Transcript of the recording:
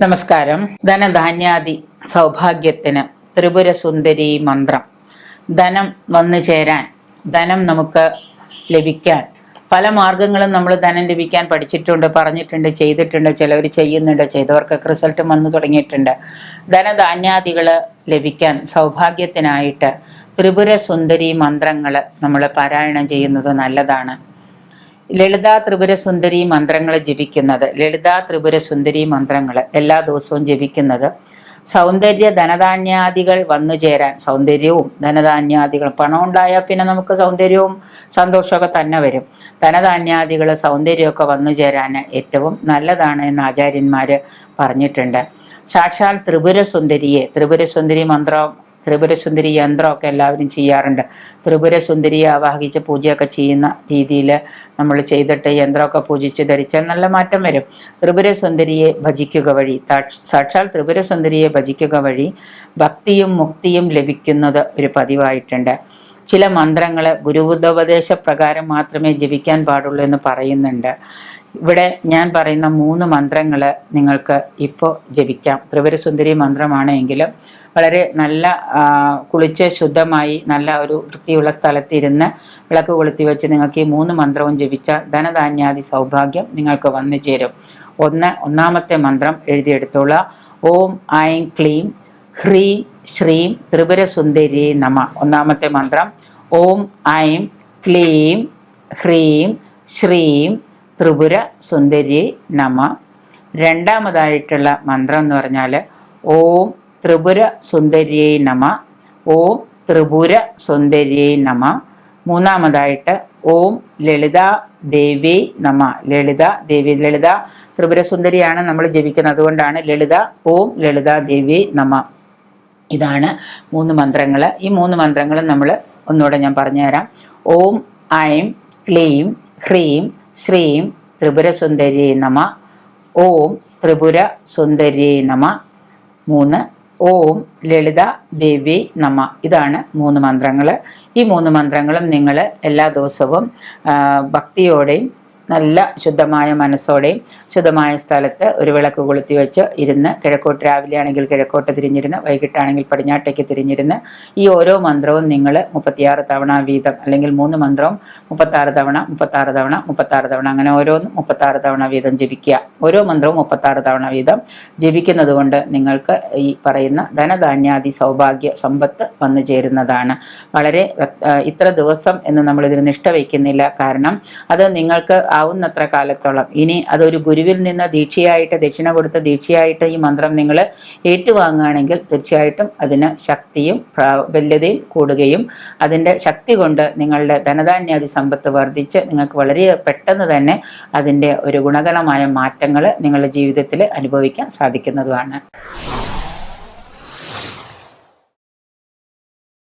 നമസ്കാരം. ധനധാന്യാദി സൗഭാഗ്യത്തിന് ത്രിപുര സുന്ദരി മന്ത്രം. ധനം വന്നു ചേരാൻ ധനം നമുക്ക് ലഭിക്കാൻ. പല മാർഗങ്ങളും നമ്മൾ ധനം ലഭിക്കാൻ പഠിച്ചിട്ടുണ്ട് പറഞ്ഞിട്ടുണ്ട് ചെയ്തിട്ടുണ്ട് ചിലവർ ചെയ്യുന്നുണ്ട് ചെയ്തവർക്കൊക്കെ റിസൾട്ട് വന്നു തുടങ്ങിയിട്ടുണ്ട്. ധനധാന്യാദികൾ ലഭിക്കാൻ സൗഭാഗ്യത്തിനായിട്ട് ത്രിപുര സുന്ദരി മന്ത്രങ്ങൾ നമ്മൾ പാരായണം ചെയ്യുന്നത് നല്ലതാണ്. ലളിതാ ത്രിപുര സുന്ദരി മന്ത്രങ്ങൾ ജപിക്കുന്നത്. ലളിതാ ത്രിപുര സുന്ദരി മന്ത്രങ്ങൾ എല്ലാ ദിവസവും ജപിക്കുന്നത്. സൗന്ദര്യ ധനധാന്യാദികൾ വന്നു ചേരാൻ സൗന്ദര്യവും ധനധാന്യാദികളും. പണം ഉണ്ടായാൽ പിന്നെ നമുക്ക് സൗന്ദര്യവും സന്തോഷമൊക്കെ തന്നെ വരും. ധനധാന്യാദികൾ സൗന്ദര്യമൊക്കെ വന്നു ചേരാൻ ഏറ്റവും നല്ലതാണ് എന്ന് ആചാര്യന്മാർ പറഞ്ഞിട്ടുണ്ട്. സാക്ഷാൽ ത്രിപുര സുന്ദരിയെ ത്രിപുര സുന്ദരി മന്ത്രം ത്രിപുരസുന്ദരി യന്ത്രമൊക്കെ എല്ലാവരും ചെയ്യാറുണ്ട്. ത്രിപുരസുന്ദരിയെ ആവാഹിച്ച് പൂജയൊക്കെ ചെയ്യുന്ന രീതിയിൽ നമ്മൾ ചെയ്തിട്ട് യന്ത്രമൊക്കെ പൂജിച്ച് ധരിച്ചാൽ നല്ല മാറ്റം വരും. ത്രിപുരസുന്ദരിയെ ഭജിക്കുക വഴി സാക്ഷാൽ ത്രിപുരസുന്ദരിയെ ഭജിക്കുക വഴി ഭക്തിയും മുക്തിയും ലഭിക്കുന്നത് ഒരു പതിവായിട്ടുണ്ട്. ചില മന്ത്രങ്ങൾ ഗുരുബുദ്ധോപദേശ പ്രകാരം മാത്രമേ ജപിക്കാൻ പാടുള്ളൂ എന്ന് പറയുന്നുണ്ട്. ഇവിടെ ഞാൻ പറയുന്ന മൂന്ന് മന്ത്രങ്ങൾ നിങ്ങൾക്ക് ഇപ്പോൾ ജപിക്കാം. ത്രിപുരസുന്ദരി മന്ത്രമാണെങ്കിലും വളരെ നല്ല കുളിച്ച് ശുദ്ധമായി നല്ല ഒരു വൃത്തിയുള്ള സ്ഥലത്തിരുന്ന് വിളക്ക് കൊളുത്തി വെച്ച് നിങ്ങൾക്ക് ഈ മൂന്ന് മന്ത്രവും ജപിച്ചാൽ ധനധാന്യാദി സൗഭാഗ്യം നിങ്ങൾക്ക് വന്നു ചേരും. ഒന്ന് ഒന്നാമത്തെ മന്ത്രം എഴുതിയെടുത്തോളാം. ഓം ഐം ക്ലീം ഹ്രീം ശ്രീം ത്രിപുരസുന്ദരി നമ. ഒന്നാമത്തെ മന്ത്രം ഓം ഐം ക്ലീം ഹ്രീം ശ്രീം ത്രിപുര സുന്ദരി നമ. രണ്ടാമതായിട്ടുള്ള മന്ത്രം എന്ന് പറഞ്ഞാൽ ഓം ത്രിപുര സുന്ദരിയെ നമ. ഓം ത്രിപുര സുന്ദരിയെ നമ. മൂന്നാമതായിട്ട് ഓം ലളിത ദേവി നമ. ലളിത ദേവി. ലളിത ത്രിപുര സുന്ദരിയാണ് നമ്മൾ ജപിക്കുന്നത്. അതുകൊണ്ടാണ് ലളിത ഓം ലളിത ദേവി നമ. ഇതാണ് മൂന്ന് മന്ത്രങ്ങൾ. ഈ മൂന്ന് മന്ത്രങ്ങളും നമ്മൾ ഒന്നുകൂടെ ഞാൻ പറഞ്ഞുതരാം. ഓം ഐം ക്ലീം ഹ്രീം ശ്രീം ത്രിപുര സുന്ദരി നമ. ഓം ത്രിപുര സുന്ദരി നമ. മൂന്ന് ഓം ലളിത ദേവി നമ. ഇതാണ് മൂന്ന് മന്ത്രങ്ങൾ ഈ മൂന്ന് മന്ത്രങ്ങളും നിങ്ങൾ എല്ലാ ദിവസവും ഭക്തിയോടെയും നല്ല ശുദ്ധമായ മനസ്സോടെയും ശുദ്ധമായ സ്ഥലത്ത് ഒരു വിളക്ക് കൊളുത്തി വെച്ച് ഇരുന്ന് കിഴക്കോട്ട് രാവിലെ ആണെങ്കിൽ കിഴക്കോട്ട് തിരിഞ്ഞിരുന്ന് വൈകിട്ടാണെങ്കിൽ പടിഞ്ഞാട്ടേക്ക് തിരിഞ്ഞിരുന്ന് ഈ ഓരോ മന്ത്രവും നിങ്ങൾ മുപ്പത്തിയാറ് തവണ വീതം അല്ലെങ്കിൽ മൂന്ന് മന്ത്രവും മുപ്പത്താറ് തവണ മുപ്പത്താറ് തവണ മുപ്പത്താറ് തവണ അങ്ങനെ ഓരോന്നും മുപ്പത്താറ് തവണ വീതം ജപിക്കുക. ഓരോ മന്ത്രവും മുപ്പത്താറ് തവണ വീതം ജപിക്കുന്നത് കൊണ്ട് നിങ്ങൾക്ക് ഈ പറയുന്ന ധനധാന്യാദി സൗഭാഗ്യ സമ്പത്ത് വന്നു ചേരുന്നതാണ്. വളരെ ഇത്ര ദിവസം എന്ന് നമ്മൾ ഇതിന് നിഷ്ഠ വയ്ക്കുന്നില്ല. കാരണം അത് നിങ്ങൾക്ക് ആവുന്നത്ര കാലത്തോളം. ഇനി അതൊരു ഗുരുവിൽ നിന്ന് ദീക്ഷയായിട്ട് ദക്ഷിണ കൊടുത്ത ദീക്ഷയായിട്ട് ഈ മന്ത്രം നിങ്ങൾ ഏറ്റുവാങ്ങുകയാണെങ്കിൽ തീർച്ചയായിട്ടും അതിന് ശക്തിയും പ്രാബല്യതയും കൂടുകയും അതിന്റെ ശക്തി കൊണ്ട് നിങ്ങളുടെ ധനധാന്യാദി സമ്പത്ത് വർദ്ധിച്ച് നിങ്ങൾക്ക് വളരെ പെട്ടെന്ന് തന്നെ അതിന്റെ ഒരു ഗുണകരമായ മാറ്റങ്ങൾ നിങ്ങളുടെ ജീവിതത്തിൽ അനുഭവിക്കാൻ സാധിക്കുന്നതുമാണ്.